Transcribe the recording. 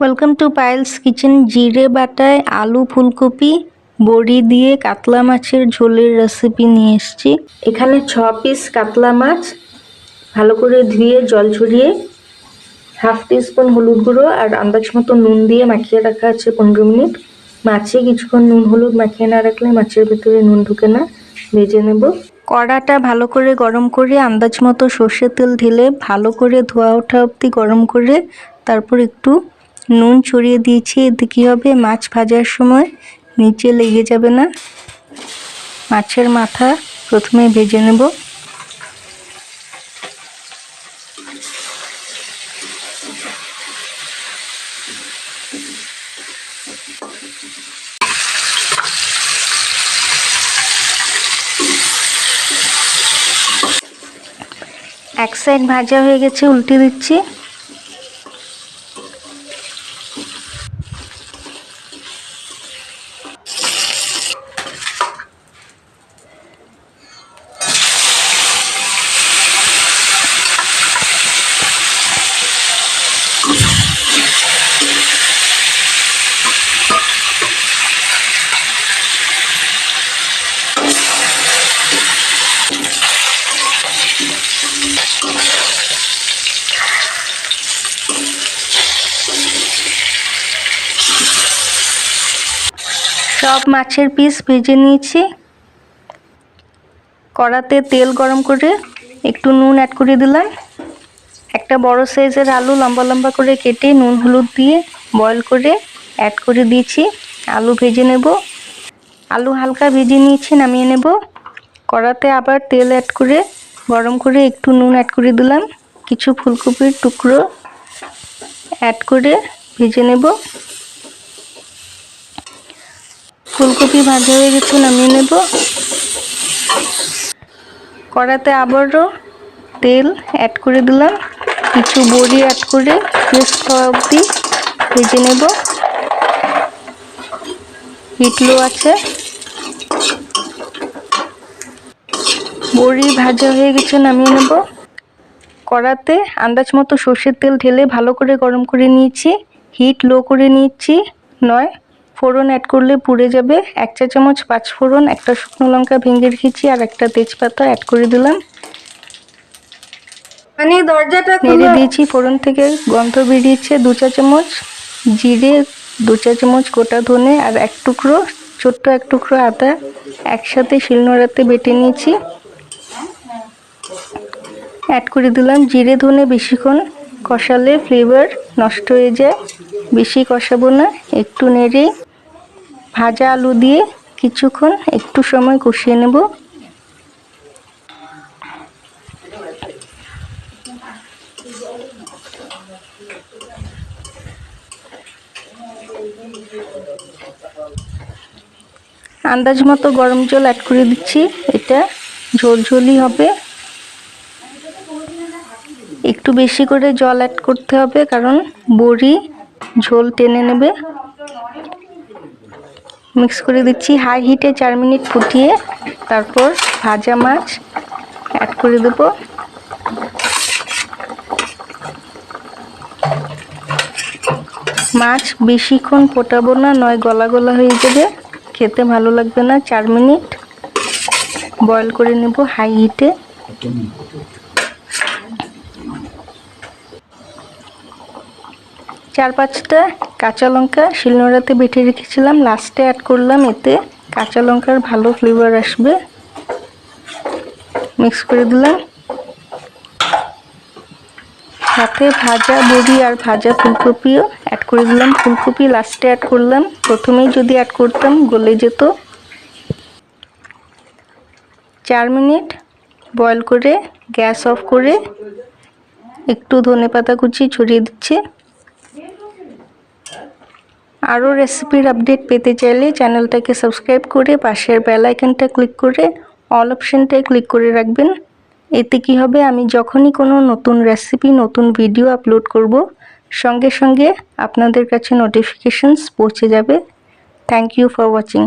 Welcome to Payel's kitchen জিরে বাটায় আলু ফুলকপি, বড়ি দিয়ে কাতলা মাছের ঝোলের রেসিপি নিয়ে এসেছি। এখানে ছ পিস কাতলা মাছ, ভালো করে ধুয়ে, জল ঝরিয়ে হাফ টিস্পুন হলুদ গুঁড়ো আর আন্দাজ মতো নুন দিয়ে মাখিয়ে রাখা আছে পনেরো মিনিট। মাছে কিছুক্ষণ নুন হলুদ মাখিয়ে না রাখলে মাছের ভেতরে নুন ঢুকে না। ভেজে নেব। কড়াটা ভালো করে গরম করে আন্দাজ মতো সর্ষের তেল ঢেলে ভালো করে ধোয়া ওঠা অবধি গরম করে তারপর একটু নুন ছড়িয়ে দিয়েছি, এতে কী হবে? মাছ ভাজার সময় নিচে লেগে যাবে না। মাছের মাথা প্রথমে ভেজে নেব। এক সাইড ভাজা হয়ে গেছে, উল্টে দিচ্ছি। সব মাছের পিস ভেজে নিয়েছি। কড়াতে তেল গরম করে একটু নুন অ্যাড করে দিলাম। একটা বড় সাইজের আলু লম্বা লম্বা করে কেটে নুন, হলুদ দিয়ে বয়ল করে অ্যাড করে দিয়েছি। আলু ভেজে নেব। আলু হালকা ভেজে নিয়েছি, নামিয়ে নেব। কড়াতে আবার তেল অ্যাড করে গরম করে একটু নুন অ্যাড করে দিলাম। কিছু ফুলকপির টুকরো অ্যাড করে ভেজে নেব। ফুলকপি ভাজা হয়ে গেছে, নামিয়ে নেব। কড়াতে আবারও তেল অ্যাড করে দিলাম। কিছু বড়ি অ্যাড করে পেস্ট হওয়া অবধি ভেজে নেব। হিট লো আছে। বড়ি ভাজা হয়ে গেছে, নামিয়ে নেব। কড়াতে আন্দাজ মতো সর্ষের তেল ঢেলে ভালো করে গরম করে নিয়েছি। হিট লো করে নিচ্ছি নয় ফোড়ন অ্যাড করলে পুড়ে যাবে। এক চা চামচ পাঁচ ফোড়ন একটা শুকনো লঙ্কা ভেঙে রেখেছি আর একটা তেজপাতা অ্যাড করে দিলাম। মানে দরজাটা নেড়ে দিয়েছি ফোড়ন থেকে গন্ধ বেরিয়েছে দু চা চামচ। জিরে দু চা চামচ গোটা ধনে আর এক টুকরো ছোট্ট এক টুকরো আদা একসাথে শিলনোড়াতে বেটে নিয়েছি। অ্যাড করে দিলাম জিরে ধনে বেশিক্ষণ। কষালে ফ্লেভার নষ্ট হয়ে যায়। বেশি কষাবো না একটু নেড়ে ভাজা আলু দিয়ে কিছুক্ষণ একটু সময় কষিয়ে নেব। আন্দাজ মতো গরম জল অ্যাড করে দিচ্ছি। এটা ঝোলঝোলি হবে। একটু বেশি করে জল অ্যাড করতে হবে কারণ বড়ি ঝোল টেনে নেবে। মিক্স করে দিচ্ছি হাই হিটে চার মিনিট ফুটিয়ে তারপর ভাজা মাছ অ্যাড করে দেব। মাছ বেশিক্ষণ ফোটাবো না, নয় গলা গলা হয়ে যাবে। খেতে ভালো লাগবে না, চার মিনিট বয়ল করে নেব হাই হিটে চার পাঁচটা কাঁচা লঙ্কা শিলনোড়াতে বেটে রেখেছিলাম লাস্টে অ্যাড করলাম এতে। কাঁচা লঙ্কার ভালো ফ্লেভার আসবে। মিক্স করে দিলাম। সাথে ভাজা বড়ি আর ভাজা ফুলকপিও অ্যাড করে দিলাম। ফুলকপি লাস্টে অ্যাড করলাম। প্রথমেই যদি অ্যাড করতাম, গলে যেত। চার মিনিট বয়ল করে, গ্যাস অফ করে, একটু ধনে পাতা কুচি ছড়িয়ে দিচ্ছে। আরও রেসিপির আপডেট পেতে চাইলে চ্যানেলটাকে সাবস্ক্রাইব করে পাশের বেল ক্লিক করে অল অপশানটায় ক্লিক করে রাখবেন। এতে কি হবে? আমি যখনই কোনো নতুন রেসিপি নতুন ভিডিও আপলোড করব, সঙ্গে সঙ্গে আপনাদের কাছে নোটিফিকেশানস পৌঁছে যাবে। Thank you for watching